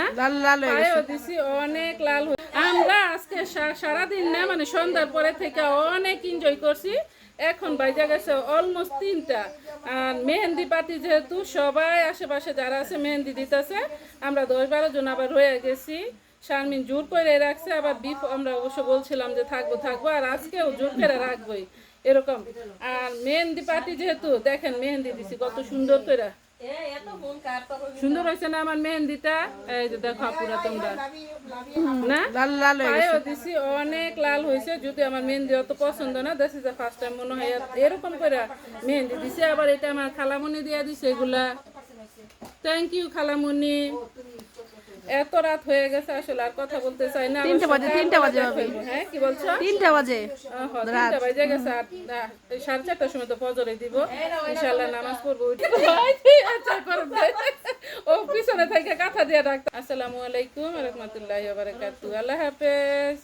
না হয়ে গেছে। পায়েও দিছি অনেক লাল আমরা আজকে সারাদিন না মানে সন্ধ্যার পরে থেকে অনেক এনজয় করছি। এখন বাইজা গেছে অলমোস্ট তিনটা। আর মেহেন্দি পাতি যেহেতু সবাই আশেপাশে যারা আছে মেহেন্দি দিতেছে আমরা দশ বারো জন আবার রয়ে গেছি। শারমিন জোর করে রাখছে আবার বিফ আমরা অবশ্য বলছিলাম যে থাকব থাকব আর আজকেও জোর করে রাখবোই এরকম। আর মেহেন্দি পাতি যেহেতু দেখেন মেহেন্দি দিছি কত সুন্দর করে। সুন্দর হয়েছে না আমার মেহেন্দিটা? এই যে দেখো পুরা তোমরা। না? লাল লাল পায়েও দিছি অনেক লাল হয়েছে যদি আমার মেহেন্দি অত পছন্দ না দেখছি যে ফার্স্ট টাইম মনে হয় এরকম করে মেহেন্দি দিছে আবার এটা আমার খালামুনি দিয়ে দিছে এগুলা। থ্যাংক ইউ খালামণি এত রাত হয়ে গেছে আসলে আর কথা বলতে চাই না। তিনটা বাজে, তিনটা বাজে হবে। হ্যাঁ কি বলছো? তিনটা বাজে। তিনটা বাজে গেছে আর সাড়ে চারটার সময় তো ফজরে দিব। ইনশাল্লাহ নামাজ পড়ব উঠে। আচ্ছা, করবে। ও পিছনে থেকে কথা দিয়ে রাখতো আসসালামু আলাইকুম রহমতুল্লাহ বারাকাতু আল্লাহ হাফেজ।